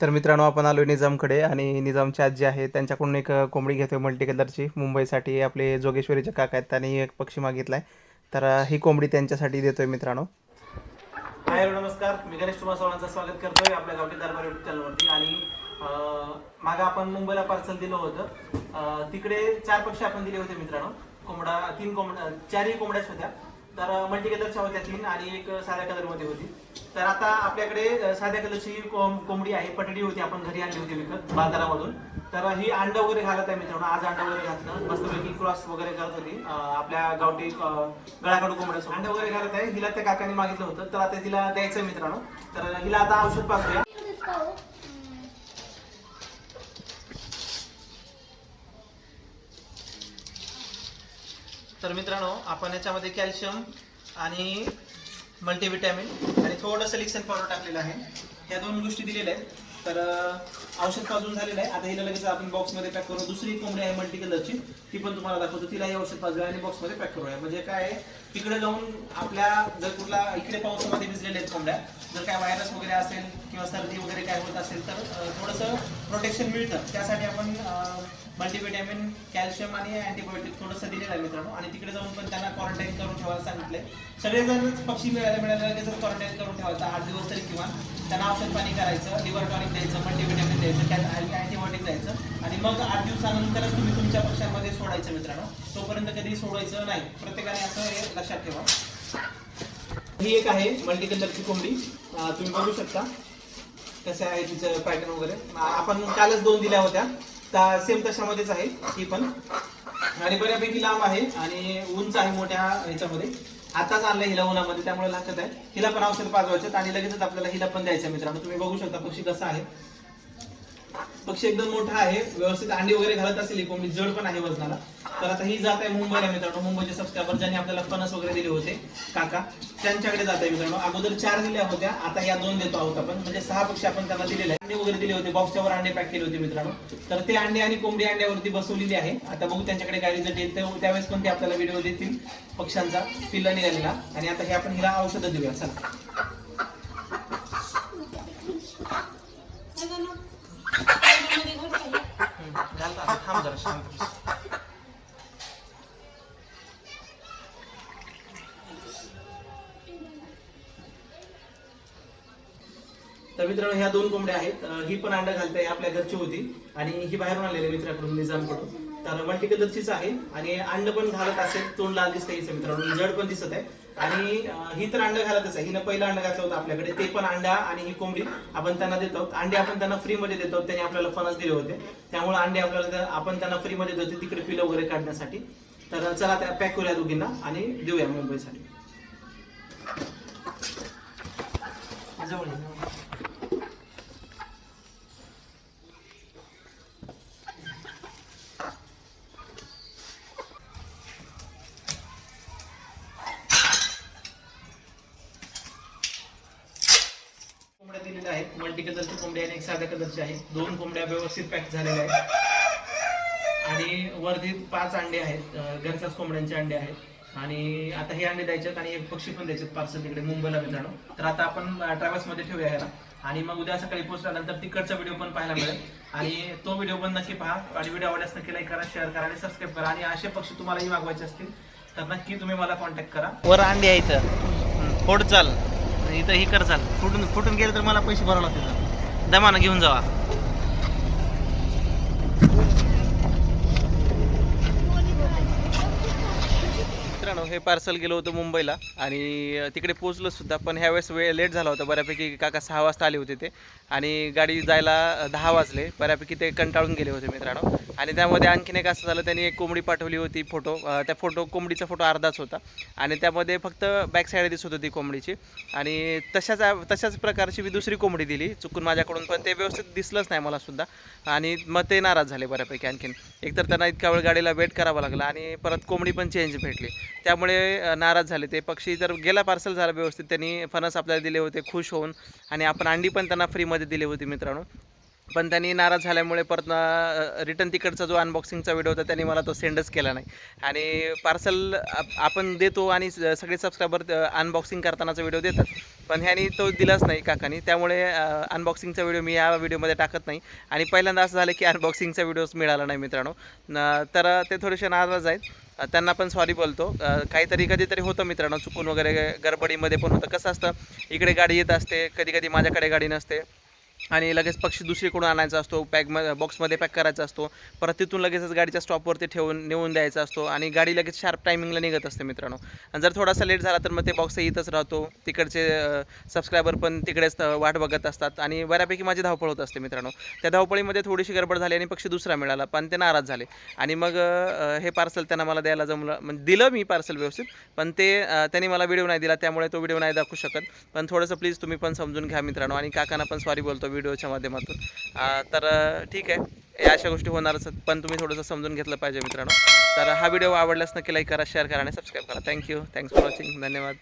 तर मित्रांनो आपण आलो निजामकडे आणि निजामची आजी आहे त्यांच्याकडून एक कोंबडी घेतोय मल्टी कलरची मुंबईसाठी आपले जोगेश्वरीचे काका आहेत त्यांनी एक पक्षी मागितलाय. तर ही कोंबडी त्यांच्यासाठी देतोय मित्रांनो. हाय नमस्कार. मी गणेश कुमार सर्वांचं स्वागत करतोय आपल्या गावठी दरबार युट्यूब चॅनलवरती आणि मागं आपण मुंबईला पार्सल दिलं होतं. तिकडे चार पक्षी आपण दिले होते मित्रांनो. कोंबडा तीन कोंबड्या चारही कोंबड्याच होत्या. तर मल्टी कलरच्या होत्या तीन आणि एक साध्या कलरमध्ये होती. तर आता आपल्याकडे साध्या कलरची कोंब- कोंबडी आहे पटडी होती आपण घरी आणली होती विकत बाजारामधून. तर ही अंडं वगैरे घालत आहे मित्रांनो आज अंडं वगैरे घातलं. मस्तपैकी क्रॉस वगैरे करत होती आपल्या गावठी गळाकडू कोंबड्या अंडं वगैरे घालत आहे. हिला त्या काकाने मागितलं होतं तर आता तिला द्यायचं आहे मित्रांनो. तर हिला आता औषध पाहूया तर मित्रांनो आपण याच्यामध्ये कॅल्शियम आणि मल्टीविटॅमिन आणि थोडंसं लिक्सन पावडर टाकलेलं आहे. ह्या दोन गोष्टी दिलेल्या आहेत. तर औषध पाजून झालेलं आहे. आता हिला लगेच आपण बॉक्समध्ये पॅक करू. दुसरी कोंबडी आहे मल्टी कलरची ती पण तुम्हाला दाखवतो. तिलाही औषध पाजलं आणि बॉक्समध्ये पॅक करूया. म्हणजे काय आहे तिकडे जाऊन आपल्या जर कुठला इकडे पावसामध्ये भिजलेल्या आहेत कोंबड्या. जर काय व्हायरस वगैरे असेल किंवा सर्दी वगैरे काय होत असेल तर थोडंसं प्रोटेक्शन मिळतं. त्यासाठी आपण मल्टीव्हिटॅमिन कॅल्शियम आणि अँटीबायोटिक थोडंसं दिलेलं आहे मित्रांनो. आणि तिकडे जाऊन पण त्यांना क्वारंटाईन करून ठेवायला सांगितलंय. सगळेजणच पक्षी मिळायला मिळायला लगेच क्वारंटाईन करून ठेवायचं. आठ दिवस तरी किंवा त्यांना औषध पाणी करायचं लिव्हर टॉनिक द्यायचं मल्टीव्हिटॅमिन द्यायचं त्या आणि अँटीबायोटिक द्यायचं. आणि मग आठ दिवसानंतरच तुम्ही तुमच्या पक्षांमध्ये सोडायचं मित्रांनो. तोपर्यंत कधी सोडायचं नाही. प्रत्येकाने असं हे लक्षात ठेवा. ही एक आहे मल्टी कलरची कोंबडी तुम्ही बघू शकता. कसं आहे तिचं पॅटर्न वगैरे. आपण कालच दोन दिल्या होत्या. सेम तशामध्येच आहे ही पण. आणि बऱ्यापैकी लांब आहे आणि उंच आहे मोठ्या ह्याच्यामध्ये. आताच आणलं हिला उन्हामध्ये त्यामुळे लक्षात आहे. हिला पण औषध पाजवायचं आणि लगेचच आपल्याला हिला पण द्यायचं मित्रांनो. तुम्ही बघू शकता पक्षी कसा आहे. पक्षी एकदम मोठा आहे व्यवस्थित अंडी वगैरे घालत असेल ही कोंबडी जड पण आहे वजनाला. तर आता ही जात आहे मुंबईला मित्रांनो. मुंबईचे सबस्क्रायबर ज्यांनी आपल्याला फणस वगैरे दिले होते काका त्यांच्याकडे जात आहे मित्रांनो. अगोदर चार दिल्या होत्या आता या दोन देतो आहोत आपण. म्हणजे सहा पक्षी आपण त्यांना दिलेले आहे अंडे वगैरे दिले होते बॉक्सच्या वर अंडे पॅक केले होते मित्रांनो. तर ते अंडे आणि कोंबडी अंड्यावरती बसवलेली आहे. आता बघू त्यांच्याकडे काय रिझल्ट येईल तर त्यावेळेस पण ते आपल्याला व्हिडिओ देतील पक्ष्यांचा पिल्ला निघालेला. आणि आता हे आपण हिला औषधं देऊया. चला हम्म, घालता आता थांब जरा शांत बस. तर मित्रांनो ह्या दोन कोंबड्या आहेत. अं, ही पण अंडा घालते आपल्या घरची होती आणि ही बाहेरून आलेली मित्राकडून निजामकडून. तर मल्टी कलरचीच आहे आणि अंड पण घालत असेल तोंड लाल दिसतंय हिचं मित्रांनो. जड पण दिसत आहे. आणि ही तर अंड घालतच आहे. हिनं पहिलं अंडा घातलं होतं आपल्याकडे. ते पण अंडा आणि ही कोंबडी आपण त्यांना देतो. अंडे आपण त्यांना फ्री मध्ये देतो. त्यांनी आपल्याला फणस दिले होते. त्यामुळे अंडे आपल्याला आपण त्यांना फ्री मध्ये देतो तिकडे पिलं वगैरे काढण्यासाठी. तर चला त्या पॅक करूया दोघींना आणि देऊया मुंबईसाठी. जवळ मल्टी कलरची कोंबडी आणि एक साध्या कलरची आहे. दोन कोंबड्या व्यवस्थित पॅक झालेल्या आहेत. आणि वरती पाच अंडे आहेत. घरच्याच कोंबड्यांचे अंडे आहेत. आणि आता हे अंडे द्यायचे आणि एक पक्षी पण द्यायचे पार्सल तिकडे मुंबईला मित्रांनो तर आता आपण ट्रॅव्हल्समध्ये ठेवूया ह्याला. आणि मग उद्या सकाळी पोहोचल्यानंतर तिकडचा व्हिडिओ पण पाहायला मिळेल. आणि तो व्हिडिओ पण नक्की पहा. आणि व्हिडिओ आवडल्यास नक्की लाईक करा शेअर करा आणि सबस्क्राईब करा. आणि असे पक्षी तुम्हालाही मागवायचे असतील तर नक्की तुम्ही मला कॉन्टॅक्ट करा. वर अंडे आहे इथं. फोड चाल. इथं हे कर चाल. फुटून फुटून गेलं तर मला पैसे भरावं लागतील. दमानं घेऊन जावा मित्रांनो हे पार्सल गेलं होतं मुंबईला आणि तिकडे पोहोचलो सुद्धा पण ह्यावेळेस वेळ लेट झाला होता. बऱ्यापैकी काका सहा वाजता आले होते ते. आणि गाडी जायला दहा वाजले. बऱ्यापैकी ते कंटाळून गेले होते मित्रांनो. आणि त्यामध्ये आणखीन एक असं झालं त्यांनी एक कोंबडी पाठवली होती फोटो त्या फोटो कोंबडीचा फोटो अर्धाच होता. आणि त्यामध्ये फक्त बॅक साईड दिसत होती कोंबडीची. आणि तशाच तशाच प्रकारची मी दुसरी कोंबडी दिली चुकून माझ्याकडून पण ते व्यवस्थित दिसलंच नाही मला सुद्धा. आणि मग ते नाराज झाले बऱ्यापैकी आणखीन. एकतर त्यांना इतका वेळ गाडीला वेट करावा लागला आणि परत कोंबडी पण चेंज भेटली. त्यामुळे नाराज झाले. ते पक्षी जर गेला पार्सल झाला व्यवस्थित त्यांनी फणस आपल्याला दिले होते खुश होऊन. आणि आपण अंडी पण त्यांना फ्रीमध्ये दिली होती मित्रांनो. पण त्यांनी नाराज झाल्यामुळे परत रिटर्न तिकडचा जो अनबॉक्सिंगचा व्हिडिओ होता त्यांनी मला तो सेंडच केला नाही. आणि पार्सल आपण देतो आणि स- सगळे सबस्क्रायबर अनबॉक्सिंग करतानाचा व्हिडिओ देतात. पण ह्यानी तो दिलाच नाही काकानी. त्यामुळे अनबॉक्सिंगचा व्हिडिओ मी या व्हिडिओमध्ये टाकत नाही. आणि पहिल्यांदा असं झालं की अनबॉक्सिंगचा व्हिडिओच मिळाला नाही मित्रांनो. तर ते थोडेसे नाराज आहेत. त्यांना पण सॉरी बोलतो. काहीतरी कधीतरी होतं मित्रांनो. चुकून वगैरे गडबडीमध्ये पण होतं. कसं असतं? इकडे गाडी येत असते. कधी कधी माझ्याकडे गाडी नसते. आणि लगेच पक्षी दुसरीकडून आणायचा असतो पॅक बॉक्समध्ये पॅक करायचा असतो. परत तिथून लगेचच गाडीच्या स्टॉपवरती ठेवून नेऊन द्यायचा असतो आणि गाडी लगेच शार्प टायमिंगला निघत असते मित्रांनो. आणि जर थोडासा लेट झाला तर मग ते बॉक्स इथंच राहतो. तिकडचे सबस्क्रायबर पण तिकडेच वाट बघत असतात. आणि बऱ्यापैकी माझी धावपळ होत असते मित्रांनो. त्या धावपळीमध्ये थोडीशी गडबड झाली आणि पक्षी दुसरा मिळाला पण ते नाराज झाले. आणि मग हे पार्सल त्यांना मला द्यायला जमलं म्हणजे दिलं मी पार्सल व्यवस्थित पण ते त्यांनी मला व्हिडिओ नाही दिला त्यामुळे तो व्हिडिओ नाही दाखवू शकत. पण थोडंसं प्लीज तुम्ही पण समजून घ्या मित्रांनो. आणि काकांना पण सॉरी बोलतो व्हिडिओच्या माध्यमातून. तर ठीक आहे. या अशा गोष्टी होणारच पण तुम्ही थोडंसं समजून घेतलं पाहिजे मित्रांनो. तर हा व्हिडिओ आवडल्यास नक्की लाईक करा शेअर करा आणि सबस्क्राईब करा. थँक्यू थँक्स फॉर वॉचिंग धन्यवाद.